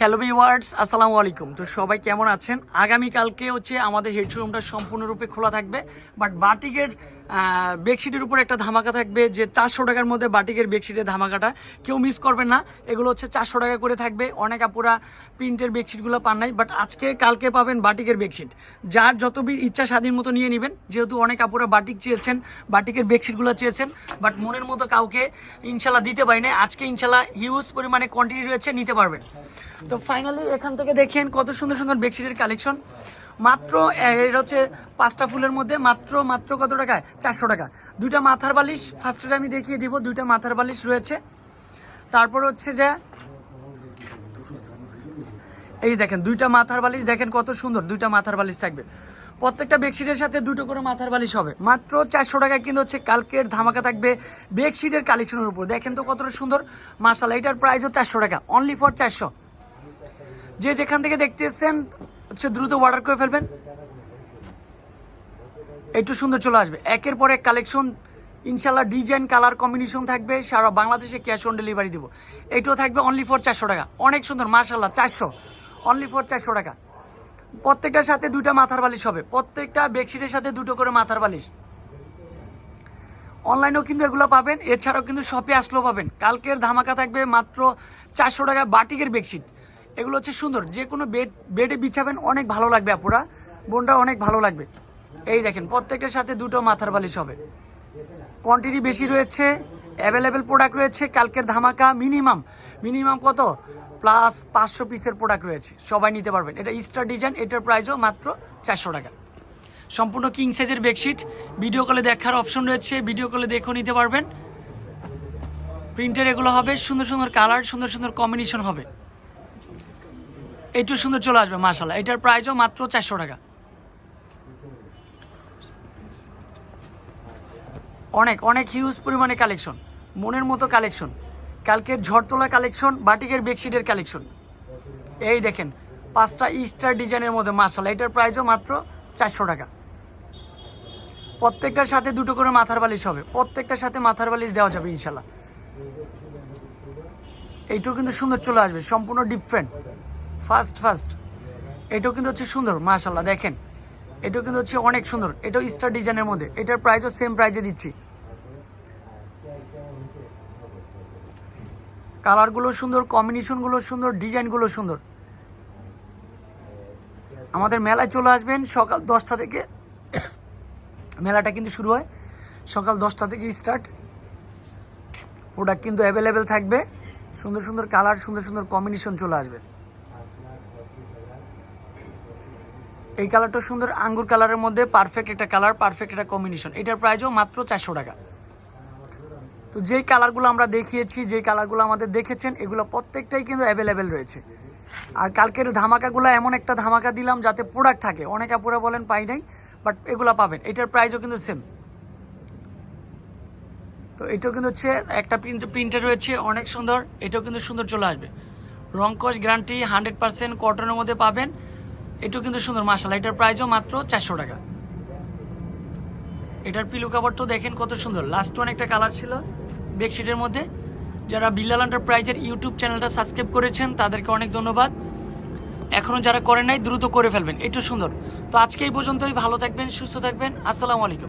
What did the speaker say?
Hello viewers আসসালামু আলাইকুম। তো সবাই কেমন আছেন? আগামীকালকে হচ্ছে আমাদের হেড শোরুমটা সম্পূর্ণরূপে খোলা থাকবে বাট বাটিকের বেডশিটের উপর একটা ধামাকা থাকবে যে চারশো টাকার মধ্যে বাটিকের বেডশিটের ধামাকাটা। কেউ মিস করবেন না। এগুলো হচ্ছে চারশো টাকা করে থাকবে। অনেক আপুরা প্রিন্টের বেডশিটগুলো পান নাই বাট আজকে কালকে পাবেন বাটিকের বেডশিট যার যত ইচ্ছা স্বাধীন মতো নিয়ে নেবেন। যেহেতু অনেক আপুরা বাটিক চেয়েছেন, বাটিকের বেডশিটগুলো চেয়েছেন বাট মনের মতো কাউকে ইনশাল্লাহ দিতে পারি না আজকে ইনশাল্লাহ হিউজ পরিমাণে কোয়ান্টিটি রয়েছে, নিতে পারবেন। তো ফাইনালি এখান থেকে দেখেন কত সুন্দর সুন্দর বেডশিটের কালেকশন মাত্র এটা হচ্ছে পাঁচটা ফুলের মধ্যে মাত্র মাত্র কত টাকায় চারশো টাকা। দুইটা মাথার বালিশ ফার্স্টে আমি দেখিয়ে দিব, দুইটা মাথার বালিশ রয়েছে। তারপর হচ্ছে যে, এই দেখেন, দুইটা মাথার বালিশ, দেখেন কত সুন্দর, দুইটা মাথার বালিশ থাকবে। প্রত্যেকটা বেডশিটের সাথে দুটো করে মাথার বালিশ হবে। মাত্র চারশো টাকা কিন্তু হচ্ছে কালকের ধামাকা থাকবে বেডশিটের কালেকশনের উপর। দেখেন তো কতটা সুন্দর। মাসালা এটার প্রাইসও চারশো টাকা। অনলি ফর চারশো। যে যেখান থেকে দেখতেছেন হচ্ছে দ্রুত অর্ডার করে ফেলবেন। একটু সুন্দর চলে আসবে। একের পর এক কালেকশন ইনশাল্লাহ ডিজাইন কালার কম্বিনেশন থাকবে। সারা বাংলাদেশে ক্যাশ অন ডেলিভারি দিব। এটাও থাকবে অনলি ফর চারশো টাকা। অনেক সুন্দর মার্শাল্লাহ চারশো। অনলি ফর চারশো টাকা। প্রত্যেকটার সাথে দুইটা মাথার বালিশ হবে। প্রত্যেকটা বেডশিটের সাথে দুটো করে মাথার বালিশ। অনলাইনেও কিন্তু এগুলো পাবেন। এছাড়াও কিন্তু শপে আসলেও পাবেন। কালকের ধামাকা থাকবে মাত্র চারশো টাকা বাটিকের বেডশিট এগুলো হচ্ছে সুন্দর। যে কোনো বেড বেডে বিছাবেন, অনেক ভালো লাগবে আপুরা। বোনটা অনেক ভালো লাগবে। এই দেখেন প্রত্যেকটার সাথে দুটো মাথার বালিশ হবে। কোয়ান্টিটি বেশি রয়েছে অ্যাভেলেবেল প্রোডাক্ট রয়েছে, কালকের ধামাকা মিনিমাম মিনিমাম কত? প্লাস পাঁচশো পিসের প্রোডাক্ট রয়েছে। সবাই নিতে পারবেন। এটা স্টার ডিজাইন এটার প্রাইসও মাত্র চারশো টাকা। সম্পূর্ণ কিং সাইজের বেডশিট ভিডিও কলে দেখার অপশন রয়েছে। ভিডিও কলে দেখেও নিতে পারবেন। প্রিন্টের এগুলো হবে, সুন্দর সুন্দর কালার সুন্দর সুন্দর কম্বিনেশন হবে। একটু সুন্দর চলে আসবে মাসাল্লাহ এটার প্রাইসও মাত্র চারশো টাকা। অনেক অনেক হিউজ পরিমাণে কালেকশন মনের মতো কালেকশন কালকের ঝড়তলা কালেকশন বাটিকের বেডশিটের কালেকশন এই দেখেন, পাঁচটা স্টার ডিজাইনের মধ্যে মার্শাল এটার প্রাইসও মাত্র চারশো টাকা। প্রত্যেকটার সাথে দুটো করে মাথার বালিশ হবে। প্রত্যেকটার সাথে মাথার বালিশ দেওয়া যাবে ইনশাল্লাহ এইটাও কিন্তু সুন্দর চলে আসবে, সম্পূর্ণ ডিফারেন্ট ফার্স্ট ফার্স্ট এটাও কিন্তু হচ্ছে সুন্দর মাশাল্লাহ দেখেন। এটাও কিন্তু হচ্ছে অনেক সুন্দর। এটাও স্টার ডিজাইনের মধ্যে। এটার প্রাইসও সেম প্রাইজে দিচ্ছি। কালারগুলো সুন্দর কম্বিনেশনগুলো সুন্দর ডিজাইনগুলো সুন্দর। আমাদের মেলায় চলে আসবেন, সকাল দশটা থেকে। মেলাটা কিন্তু শুরু হয় সকাল দশটা থেকে স্টার্ট প্রোডাক্ট কিন্তু অ্যাভেলেবেল থাকবে। সুন্দর সুন্দর কালার সুন্দর সুন্দর কম্বিনেশন চলে আসবে। এই কালারটা সুন্দর আঙ্গুর কালারের মধ্যে পারফেক্ট একটা কালার পারফেক্ট একটা কম্বিনেশন এটার প্রাইসও মাত্র চারশো টাকা। তো যেই কালারগুলো আমরা দেখিয়েছি যে কালারগুলো আমাদের দেখেছেন, এগুলো প্রত্যেকটাই কিন্তু অ্যাভেলেবেল রয়েছে। আর কালকের ধামাকাগুলো এমন একটা ধামাকা দিলাম যাতে প্রোডাক্ট থাকে। অনেক আপুরা বলেন পাই নাই বাট এগুলো পাবেন। এটার প্রাইসও কিন্তু সেম তো এটাও কিন্তু হচ্ছে একটা প্রিন্ট প্রিন্টার রয়েছে, অনেক সুন্দর। এটাও কিন্তু সুন্দর চলে আসবে। রংকশ গ্যারান্টি হান্ড্রেড পার্সেন্ট কটনের মধ্যে পাবেন। এটাও কিন্তু সুন্দর মাসালা এটার প্রাইসও মাত্র চারশো টাকা। এটার পিলু কাপড়টাও দেখেন কত সুন্দর। লাস্ট ওয়ান একটা কালার ছিল বেডশিটের মধ্যে। যারা বিল্লাল এন্টারপ্রাইজের ইউটিউব চ্যানেলটা সাবস্ক্রাইব করেছেন, তাদেরকে অনেক ধন্যবাদ। এখনও যারা করেন নাই, দ্রুত করে ফেলবেন। একটু সুন্দর। তো আজকে এই পর্যন্তই। ভালো থাকবেন, সুস্থ থাকবেন। আসসালামু আলাইকুম।